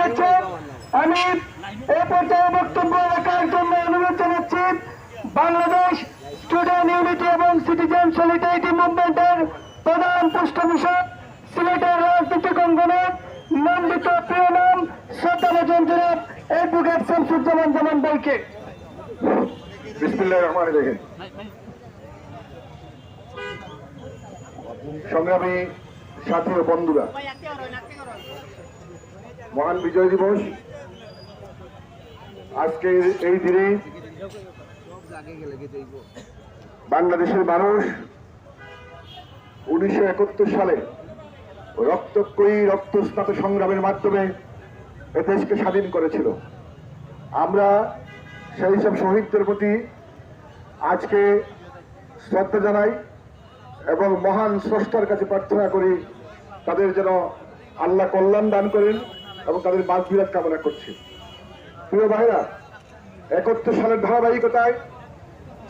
দিয়েছে আমি এ পর্যায়ে বক্তব্য রাখার জন্য অনুরোধ জানাচ্ছি, বাংলাদেশ স্টুডেন্ট ইউনিটি এবং সিটিজেন সলিডারিটি মুভমেন্টের প্রধান পৃষ্ঠপোষক, সিলেটের রাজনীতিক অঙ্গনে নন্দিত প্রিয় নাম শ্রদ্ধাভাজন জনাব অ্যাডভোকেট শামসুজ্জামান জামান বইকে সংগ্রামী সাথী ও বন্ধুরা মহান বিজয় দিবস। আজকে এই দিনে বাংলাদেশের মানুষ উনিশশো একাত্তর সালে রক্তক্ষয়ী রক্তস্নাত সংগ্রামের মাধ্যমে দেশকে স্বাধীন করেছিল। আমরা সেই সব শহীদদের প্রতি আজকে শ্রদ্ধা জানাই এবং মহান স্রষ্টার কাছে প্রার্থনা করি, তাদের যেন আল্লাহ কল্যাণ দান করেন। এবং তাদের মাঝবিরাট কামনা করছি। প্রিয় ভাইরা একাত্তর সালের ধারাবাহিকতায়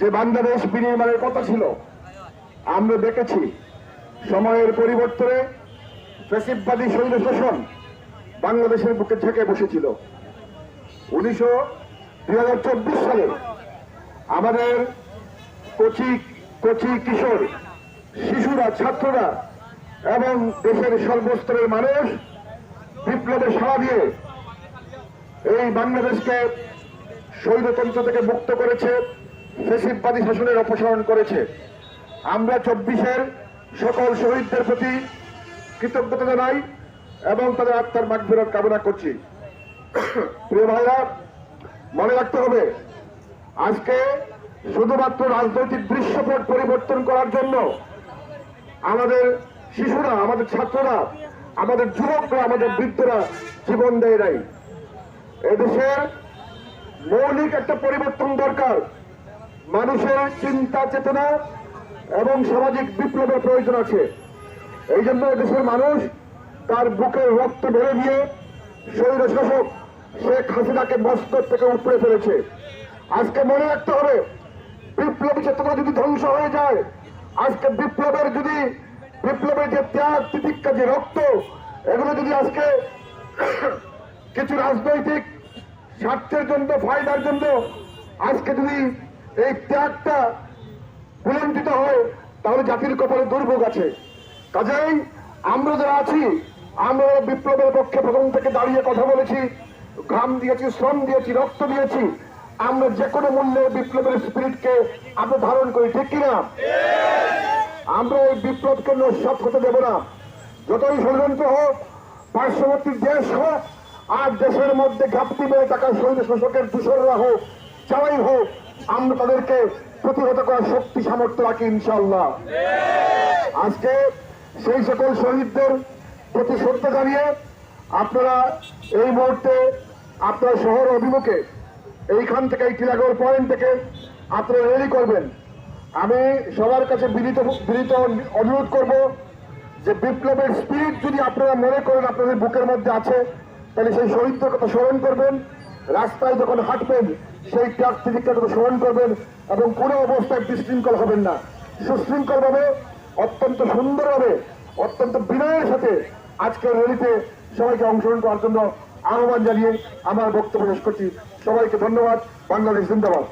যে বাংলাদেশ বিনির্মাণের কথা ছিল, আমরা দেখেছি সময়ের পরিবর্তনে ফেসিববাদী শৈল শোষণ বাংলাদেশের বুকে ঝেঁকে বসেছিল। উনিশশো দুই সালে আমাদের কচি কচি কিশোর, শিশুরা, ছাত্ররা এবং দেশের সর্বস্তরের মানুষ বিপ্লবে সাড়া দিয়ে এই বাংলাদেশকে স্বৈরতন্ত্র থেকে মুক্ত করেছে ফেসিববাদী শাসনের অপসারণ করেছে। আমরা চব্বিশের সকল শহীদদের প্রতি কৃতজ্ঞতা জানাই এবং তাদের আত্মার মাগফিরত কামনা করছি। প্রিয় ভাইরা, মনে রাখতে হবে, আজকে শুধুমাত্র রাজনৈতিক দৃশ্যপট পরিবর্তন করার জন্য আমাদের শিশুরা, আমাদের ছাত্ররা আমাদের যুবকরা, আমাদের বৃদ্ধরা জীবন দেয় নাই। এদেশের মৌলিক একটা পরিবর্তন দরকার। মানুষের চিন্তা, চেতনা এবং সামাজিক বিপ্লবের প্রয়োজন আছে। এই জন্য দেশের মানুষ তার বুকের রক্ত ঢেলে দিয়ে স্বৈর শাসক শেখ হাসিনাকে মস্তক থেকে উপড়ে ফেলেছে। আজকে মনে রাখতে হবে, বিপ্লবী চেতনা যদি ধ্বংস হয়ে যায়, আজকে বিপ্লবের যদি বিপ্লবের যে ত্যাগ, তিতিক্ষা, যে রক্ত, এগুলো যদি আজকে কিছু রাজনৈতিক স্বার্থের জন্য, ফায়দার জন্য আজকে যদি এই ত্যাগটা বুলন্দিত হয়, তাহলে জাতির কপালে দুর্ভোগ আছে। কাজেই আমরা যারা আছি, আমরা বিপ্লবের পক্ষে প্রথম থেকে দাঁড়িয়ে কথা বলেছি, ঘাম দিয়েছি, শ্রম দিয়েছি, রক্ত দিয়েছি, আমরা যে কোনো মূল্যে বিপ্লবের স্পিরিটকে আমরা ধারণ করি, ঠিক কিনা? আমরা এই বিপ্লবকে নস্বাত হতে দেব না। যতই ষড়যন্ত্র হোক, পার্শ্ববর্তী দেশ হোক, আর দেশের মধ্যে ঘাপটি মেরে থাকা সৈন্য শাসকের দূষণরা হোক, যারাই হোক, আমরা তাদেরকে প্রতিহত করার শক্তি, সামর্থ্য রাখি ইনশাল্লাহ আজকে সেই সকল শহীদদের প্রতি শ্রদ্ধা জানিয়ে আপনারা এই মুহূর্তে আপনার শহর অভিমুখে এইখান থেকে এই টিলাগড় পয়েন্ট থেকে আপনারা রেডি করবেন। আমি সবার কাছে বিনীত অনুরোধ করব যে বিপ্লবের স্পিরিট যদি আপনারা মনে করেন আপনাদের বুকের মধ্যে আছে, তাহলে সেই শহীদদের কথা স্মরণ করবেন। রাস্তায় যখন হাঁটবেন, সেই ট্রাক তিরিকটার কথা স্মরণ করবেন এবং কোনো অবস্থায় বিশৃঙ্খল হবেন না। সুশৃঙ্খলভাবে, অত্যন্ত সুন্দরভাবে, অত্যন্ত বিনয়ের সাথে আজকের র্যালিতে সবাইকে অংশগ্রহণ করার জন্য আহ্বান জানিয়ে আমার বক্তব্য শেষ করছি। সবাইকে ধন্যবাদ। বাংলাদেশ জিন্দাবাদ।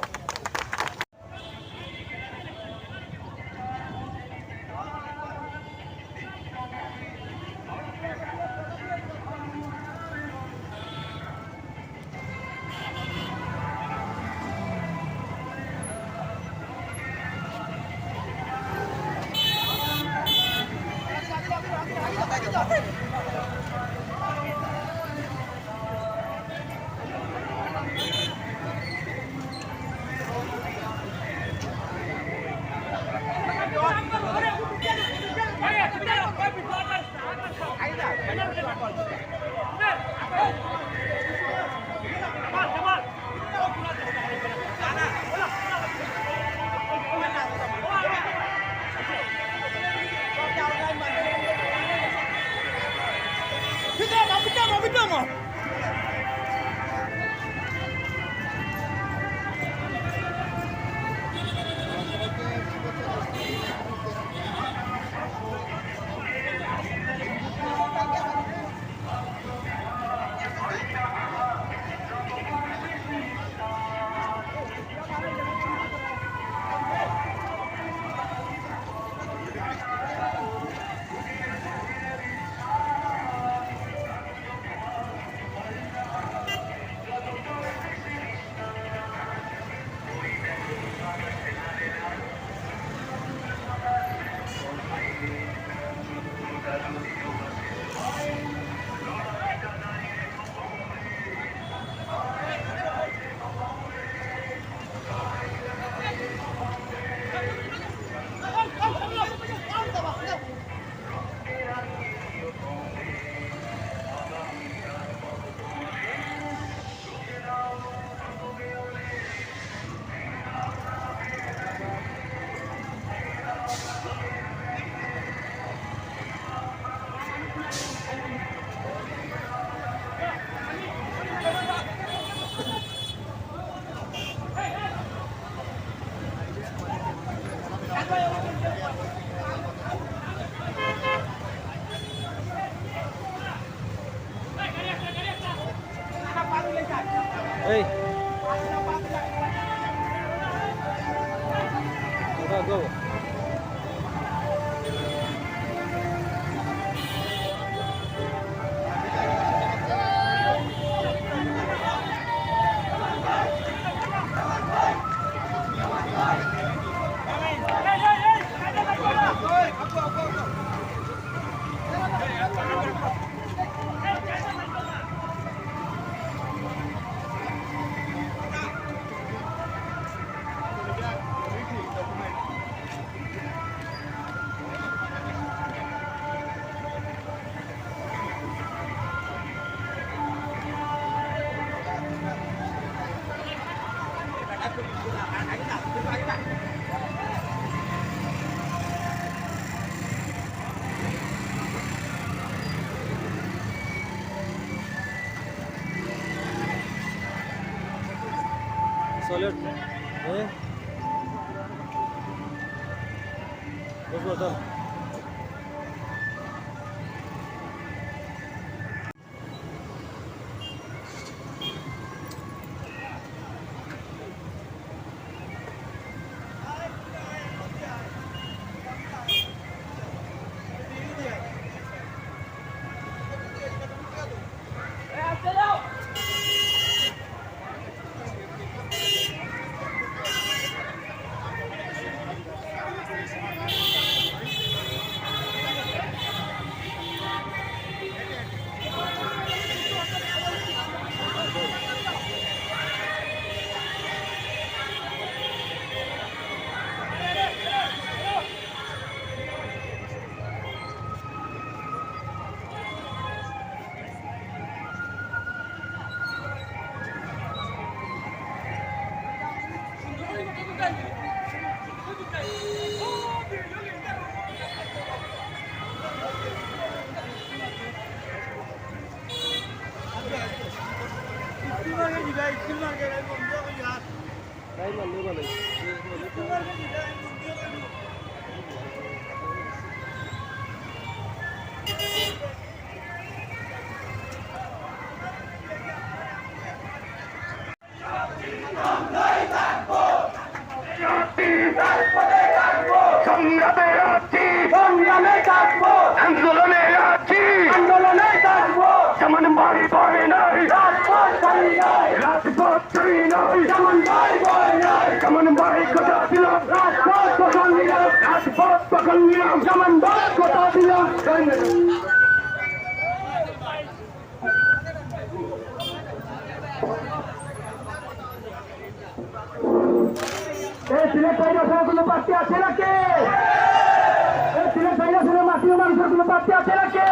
এই Go, go. सॉलिड है eh? এই সিলেট ভাইরাসের কোনো প্রার্থী আছে নাকি? এই সিলেট ভাইরাসের মাটির মানুষের কোনো প্রার্থী আছে নাকি?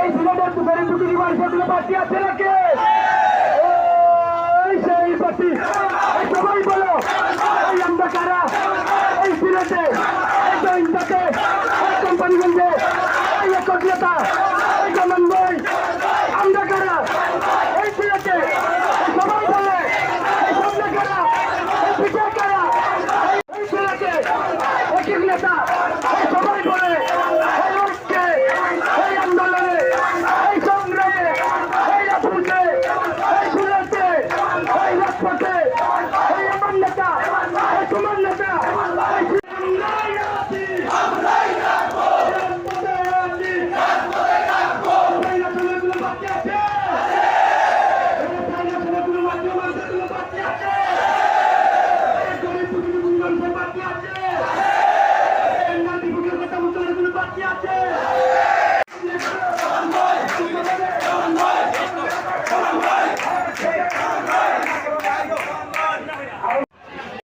এই সিলেটের দুপুরে দুটি মানুষের কোনো প্রার্থী আছে নাকি? সেই প্রার্থী সবাই বলো, এই আমরা কারা? এই সিলেটে, এই গোয়েন্দাতে এই কোম্পানিগঞ্জে, এই একক নেতা